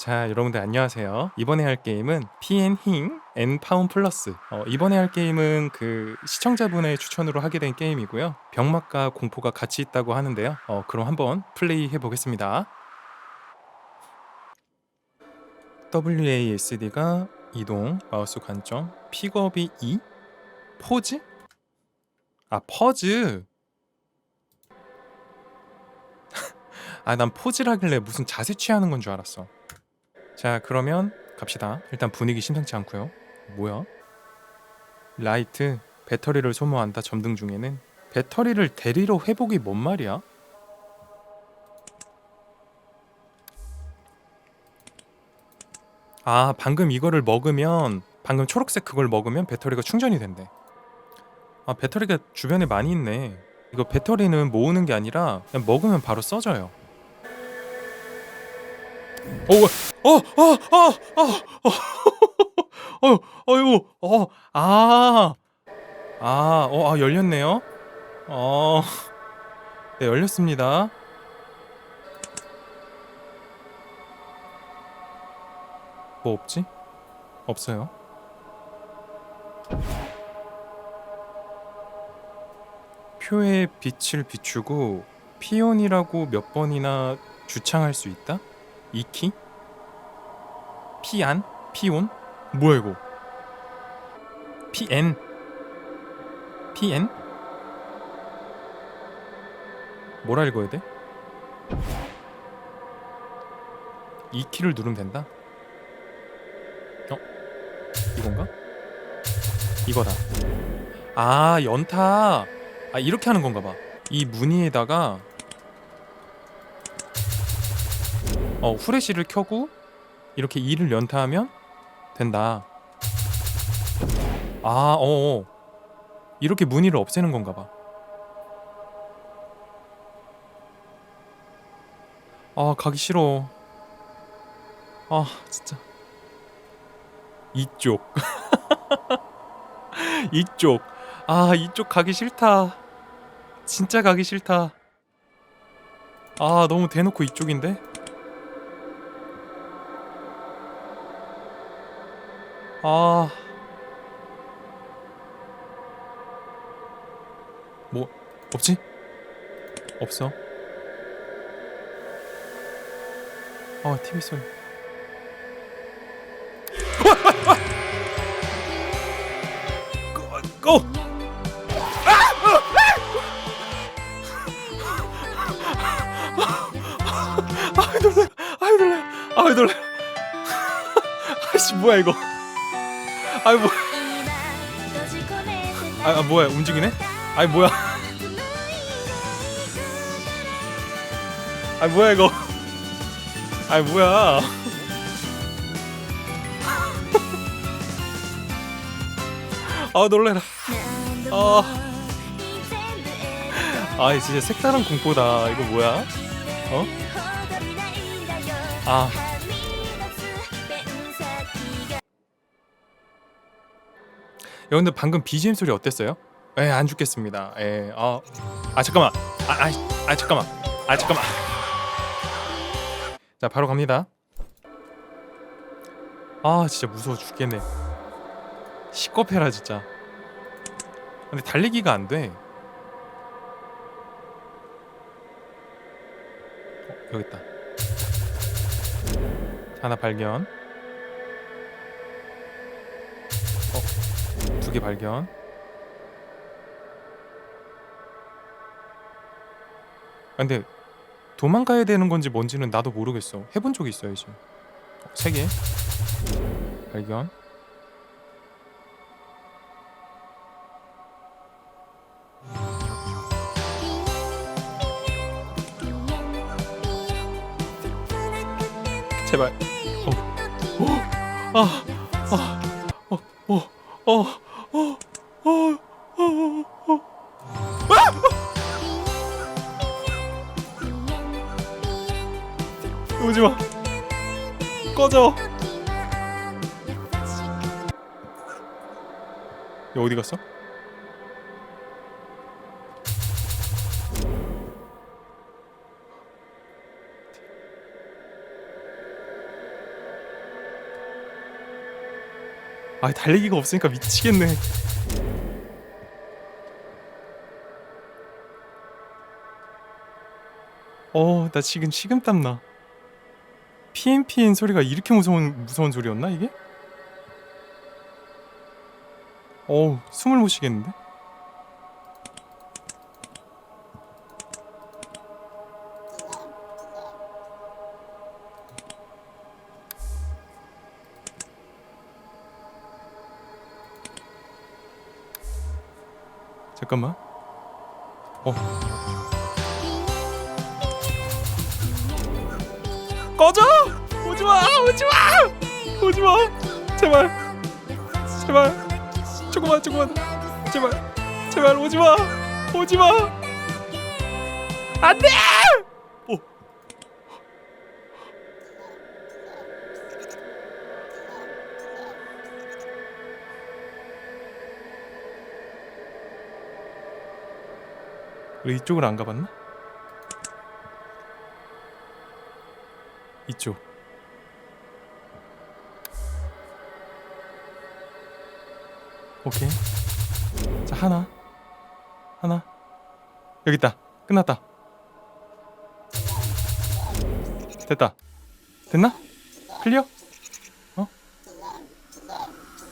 자, 여러분들 안녕하세요. 이번에 할 게임은 피앤힝 앤파운 플러스. 어, 이번에 할 게임은 그 시청자분의 추천으로 하게 된 게임이고요. 병맛과 공포가 같이 있다고 하는데요. 어, 그럼 한번 플레이 해 보겠습니다. WASD가 이동, 마우스 관점, 픽업이 2, 포즈? 아, 퍼즈. 아, 난 포즈라길래 무슨 자세 취하는 건 줄 알았어. 자, 그러면 갑시다. 일단 분위기 심상치 않고요. 뭐야? 라이트, 배터리를 소모한다. 점등 중에는 배터리를 대리로 회복이 뭔 말이야? 아, 방금 이거를 먹으면 방금 초록색 그걸 먹으면 배터리가 충전이 된대. 아, 배터리가 주변에 많이 있네. 이거 배터리는 모으는 게 아니라 그냥 먹으면 바로 써져요. 어, 어, 어, 어, 어, 어, 어, 어이구, 어, 아, 아, 어, 아, 열렸네요. 어, 네, 열렸습니다. 뭐 없지? 없어요. 표에 빛을 비추고 피온이라고 몇 번이나 주창할 수 있다? 이키? 피안? 피온? 뭐야 이거? 피엔? 피엔? 뭐라 읽어야 돼? 이 키를 누르면 된다? 어? 이건가? 이거다. 아 연타. 아 이렇게 하는 건가 봐. 이 무늬에다가 어 후레쉬를 켜고 이렇게 2를 연타하면 된다. 아, 어, 어. 이렇게 무늬를 없애는 건가 봐. 아, 가기 싫어. 아, 진짜. 이쪽. 이쪽. 아, 이쪽 가기 싫다. 진짜 가기 싫다. 아, 너무 대놓고 이쪽인데? 아. 뭐 없지? 없어. 아, TV 소리. 고! 고! 아, 놀래. 아, 놀래. 아, 놀래. 아씨, 뭐야 이거? 아이 뭐, 아, 아 뭐야 움직이네? 아이 뭐야? 아 뭐야 이거? 아이 뭐야? 아 놀래라. 아, 아 진짜 색다른 공포다. 이거 뭐야? 어? 아. 여러분들 방금 BGM 소리 어땠어요? 에, 안 죽겠습니다. 에, 아, 아 잠깐만. 아, 아, 아 잠깐만. 아 잠깐만. 자, 바로 갑니다. 아, 진짜 무서워 죽겠네. 시꺼패라 진짜. 근데 달리기가 안 돼. 어, 여기 있다. 하나 발견. 두 개 발견. 아, 근데 도망가야 되는 건지 뭔지는 나도 모르겠어. 해본 적이 있어야지. 어, 세 개. 발견. 제발. 어. 어. 아. 아. 어. 어. 어. 어. 어. 어. 어. 오지 마. 꺼져. 얘 어디 갔어? 아 달리기가 없으니까 미치겠네. 어, 나 지금 식은땀 나. PNPN 소리가 이렇게 무서운 무서운 소리였나 이게? 어우, 숨을 못 쉬겠는데? 잠깐만. 어. 꺼져! 오지 마! 오지 마! 오지 마! 제발. 제발. 조금만 조금만. 제발. 제발 오지 마. 오지 마. 안 돼! 우리 이쪽으로 안 가봤나? 이쪽. 오케이. 자 하나, 하나. 여기 있다. 끝났다. 됐다. 됐나? 클리어? 어?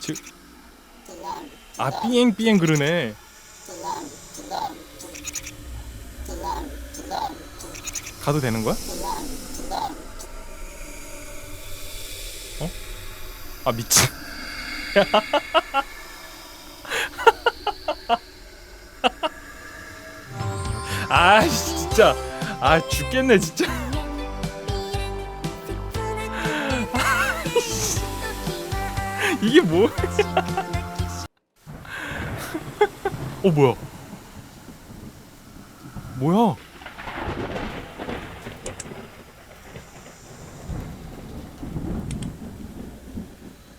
지. 아 삐앵 삐앵 그러네. 가도 되는 거야? 어? 아 미친. 아 진짜 아 죽겠네 진짜. 이게 뭐야? 어 뭐야? 뭐야?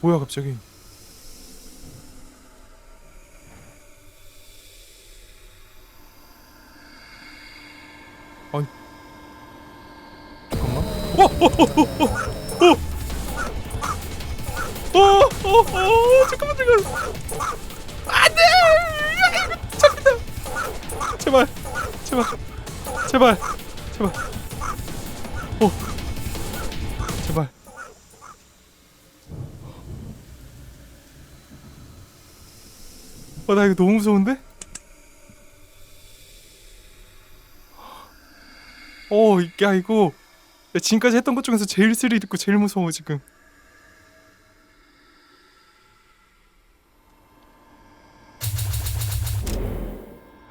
뭐야 갑자기? 아니 잠깐만. 어, 어, 어, 어, 어, 어, 어, 어, 잠깐만 잠깐 제발, 제발, 제발, 제발. 어, 제발. 어, 나 이거 너무 무서운데? 어, 야 이거 야, 지금까지 했던 것 중에서 제일 스릴 있고 제일 무서워 지금.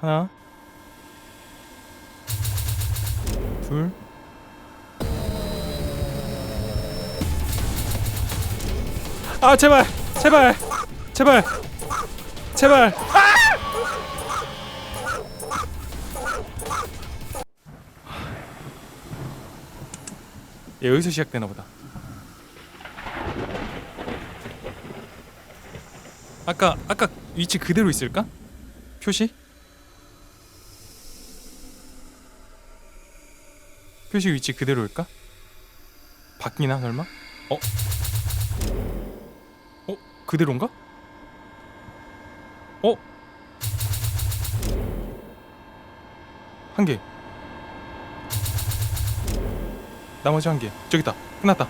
하나, 둘, 아 제발, 제발, 제발, 제발. 예, 여기서 시작되나 보다. 아까 아까 위치 그대로 있을까? 표시? 표시 위치 그대로일까? 바뀌나 설마? 어? 어? 그대로인가? 어? 한 개. 나머지 한 개. 저기 있다. 끝났다.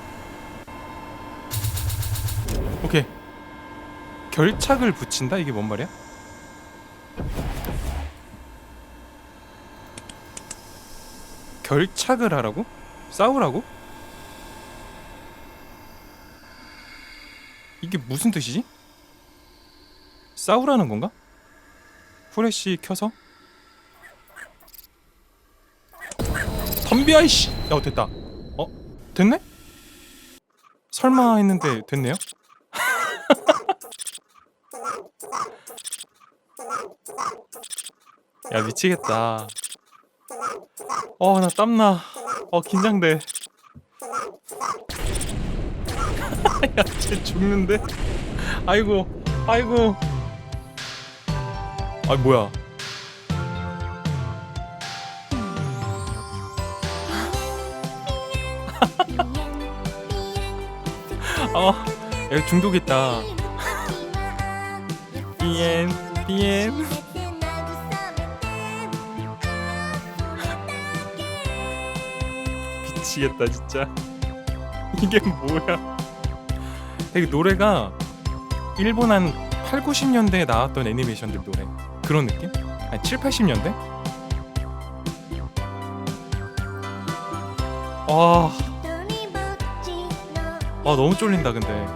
오케이. 결착을 붙인다? 이게 뭔 말이야? 결착을 하라고? 싸우라고? 이게 무슨 뜻이지? 싸우라는 건가? 후레쉬 켜서? 덤비야 이씨! 야 됐다 어? 됐네? 설마 했는데 됐네요? 야 미치겠다 어 나 땀나. 어 긴장돼. 야 쟤 죽는데? 아이고 아이고. 아 뭐야? 아, 야 중독 있다. 비엔 비엔 미치겠다 진짜. 이게 뭐야? 되게 노래가 일본 한 8, 90년대에 나왔던 애니메이션들 노래. 그런 느낌? 아니 7, 80년대? 와, 아 너무 쫄린다 근데.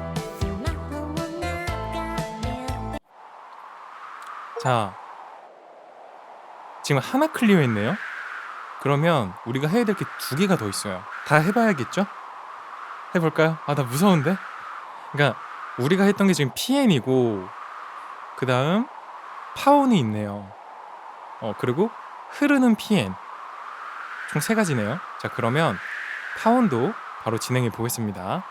자. 지금 하나 클리어 했네요 그러면 우리가 해야 될 게 두 개가 더 있어요 다 해봐야겠죠? 해볼까요? 아 나 무서운데? 그러니까 우리가 했던 게 지금 PN이고 그 다음 파운이 있네요 어 그리고 흐르는 PN 총세 가지네요 자 그러면 파운도 바로 진행해 보겠습니다